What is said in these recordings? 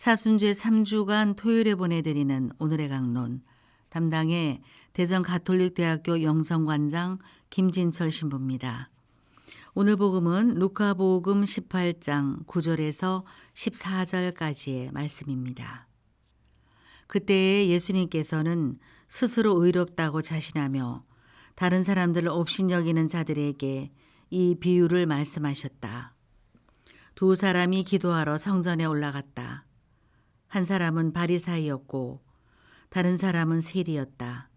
사순제 3주간 토요일에 보내드리는 오늘의 강론 담당의 대전 가톨릭대학교 영성관장 김진철 신부입니다. 오늘 복음은 루카복음 18장 9절에서 14절까지의 말씀입니다. 그때에 예수님께서는 스스로 의롭다고 자신하며 다른 사람들을 업신여기는 자들에게 이 비유를 말씀하셨다. 두 사람이 기도하러 성전에 올라갔다. 한 사람은 바리사이였고 다른 사람은 세리였다.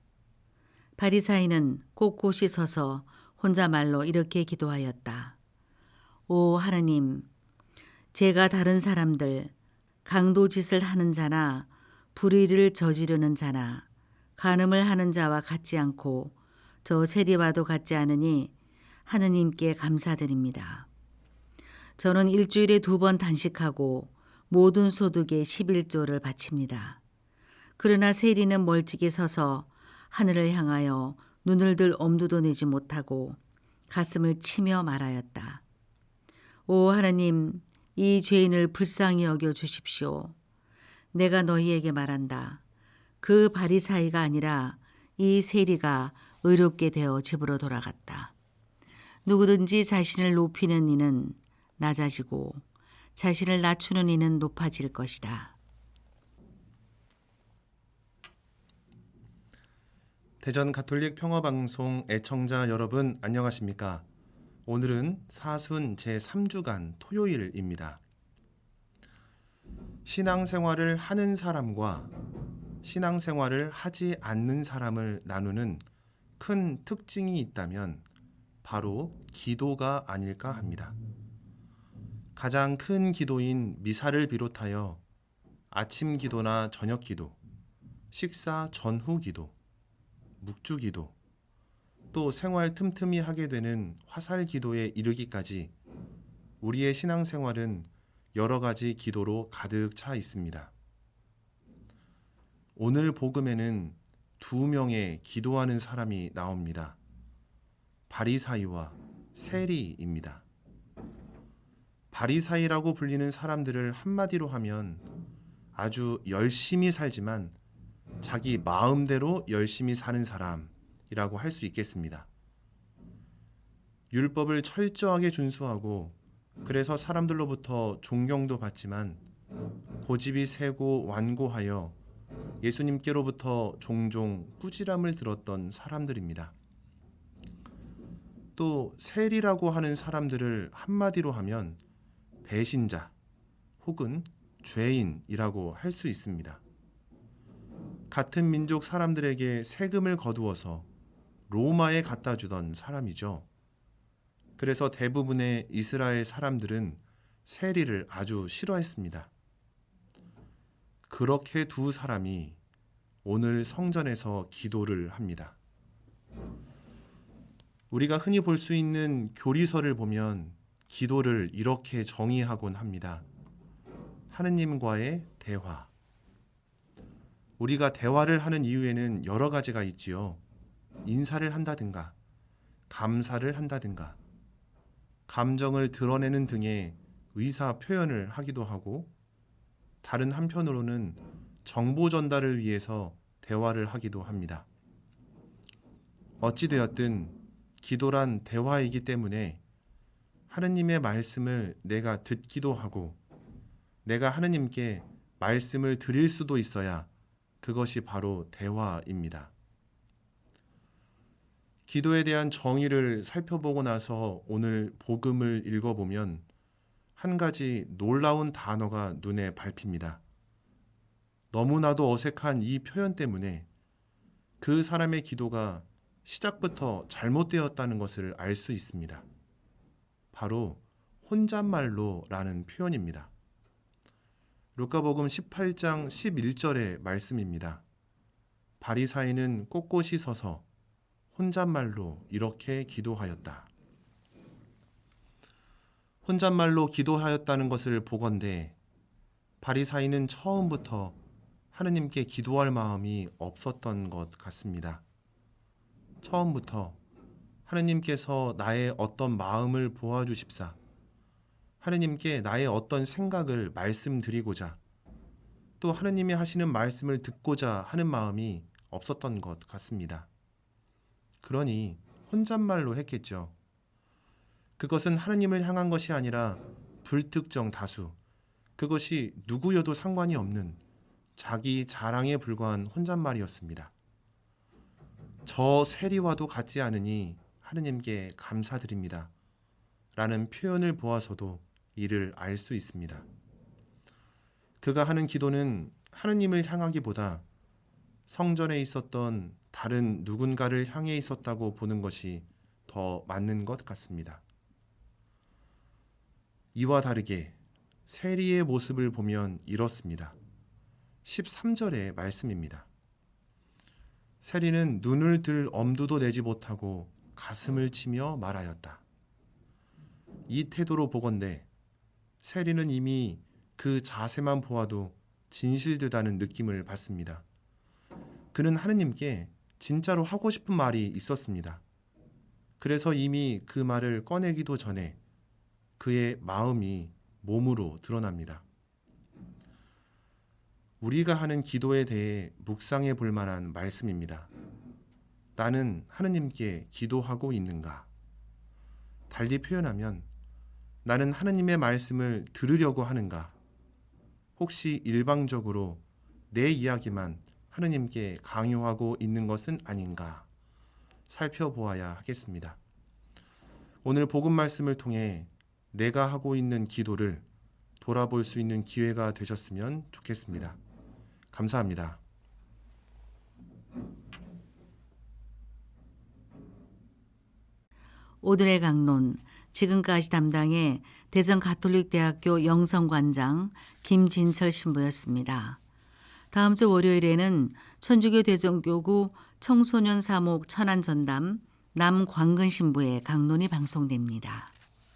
바리사이는 꼿꼿이 서서 혼자 말로 이렇게 기도하였다. 오 하느님, 제가 다른 사람들 강도 짓을 하는 자나 불의를 저지르는 자나 간음을 하는 자와 같지 않고 저 세리와도 같지 않으니 하느님께 감사드립니다. 저는 일주일에 두 번 단식하고 모든 소득의 11조를 바칩니다. 그러나 세리는 멀찍이 서서 하늘을 향하여 눈을 들 엄두도 내지 못하고 가슴을 치며 말하였다. 오 하나님, 이 죄인을 불쌍히 여겨 주십시오. 내가 너희에게 말한다. 그 바리사이가 아니라 이 세리가 의롭게 되어 집으로 돌아갔다. 누구든지 자신을 높이는 이는 낮아지고 자신을 낮추는 이는 높아질 것이다. 대전 가톨릭 평화방송 애청자 여러분 안녕하십니까? 오늘은 사순 제3주간 토요일입니다. 신앙생활을 하는 사람과 신앙생활을 하지 않는 사람을 나누는 큰 특징이 있다면 바로 기도가 아닐까 합니다. 가장 큰 기도인 미사를 비롯하여 아침 기도나 저녁 기도, 식사 전후 기도, 묵주 기도, 또 생활 틈틈이 하게 되는 화살 기도에 이르기까지 우리의 신앙생활은 여러 가지 기도로 가득 차 있습니다. 오늘 복음에는 두 명의 기도하는 사람이 나옵니다. 바리사이와 세리입니다. 바리사이라고 불리는 사람들을 한마디로 하면 아주 열심히 살지만 자기 마음대로 열심히 사는 사람이라고 할 수 있겠습니다. 율법을 철저하게 준수하고 그래서 사람들로부터 존경도 받지만 고집이 세고 완고하여 예수님께로부터 종종 꾸지람을 들었던 사람들입니다. 또 세리라고 하는 사람들을 한마디로 하면 배신자 혹은 죄인이라고 할 수 있습니다. 같은 민족 사람들에게 세금을 거두어서 로마에 갖다 주던 사람이죠. 그래서 대부분의 이스라엘 사람들은 세리를 아주 싫어했습니다. 그렇게 두 사람이 오늘 성전에서 기도를 합니다. 우리가 흔히 볼 수 있는 교리서를 보면 기도를 이렇게 정의하곤 합니다. 하느님과의 대화. 우리가 대화를 하는 이유에는 여러 가지가 있지요. 인사를 한다든가, 감사를 한다든가, 감정을 드러내는 등의 의사 표현을 하기도 하고, 다른 한편으로는 정보 전달을 위해서 대화를 하기도 합니다. 어찌되었든 기도란 대화이기 때문에 하느님의 말씀을 내가 듣기도 하고 내가 하느님께 말씀을 드릴 수도 있어야 그것이 바로 대화입니다. 기도에 대한 정의를 살펴보고 나서 오늘 복음을 읽어보면 한 가지 놀라운 단어가 눈에 밟힙니다. 너무나도 어색한 이 표현 때문에 그 사람의 기도가 시작부터 잘못되었다는 것을 알 수 있습니다. 바로 혼잣말로라는 표현입니다. 루카복음 18장 11절의 말씀입니다. 바리사이는 꼿꼿이 서서 혼잣말로 이렇게 기도하였다. 혼잣말로 기도하였다는 것을 보건대 바리사이는 처음부터 하느님께 기도할 마음이 없었던 것 같습니다. 처음부터 하느님께서 나의 어떤 마음을 보아주십사 하느님께 나의 어떤 생각을 말씀드리고자 또 하느님이 하시는 말씀을 듣고자 하는 마음이 없었던 것 같습니다. 그러니 혼잣말로 했겠죠. 그것은 하느님을 향한 것이 아니라 불특정 다수, 그것이 누구여도 상관이 없는 자기 자랑에 불과한 혼잣말이었습니다. 저 세리와도 같지 않으니 하느님께 감사드립니다. 라는 표현을 보아서도 이를 알 수 있습니다. 그가 하는 기도는 하느님을 향하기보다 성전에 있었던 다른 누군가를 향해 있었다고 보는 것이 더 맞는 것 같습니다. 이와 다르게 세리의 모습을 보면 이렇습니다. 13절의 말씀입니다. 세리는 눈을 들 엄두도 내지 못하고 가슴을 치며 말하였다. 이 태도로 보건대 세리는 이미 그 자세만 보아도 진실되다는 느낌을 받습니다. 그는 하느님께 진짜로 하고 싶은 말이 있었습니다. 그래서 이미 그 말을 꺼내기도 전에 그의 마음이 몸으로 드러납니다. 우리가 하는 기도에 대해 묵상해 볼 만한 말씀입니다. 나는 하느님께 기도하고 있는가? 달리 표현하면 나는 하느님의 말씀을 들으려고 하는가? 혹시 일방적으로 내 이야기만 하느님께 강요하고 있는 것은 아닌가? 살펴보아야 하겠습니다. 오늘 복음 말씀을 통해 내가 하고 있는 기도를 돌아볼 수 있는 기회가 되셨으면 좋겠습니다. 감사합니다. 오늘의 강론 지금까지 담당해 대전 가톨릭대학교 영성관장 김진철 신부였습니다. 다음 주 월요일에는 천주교 대전교구 청소년 사목 천안전담 남광근 신부의 강론이 방송됩니다.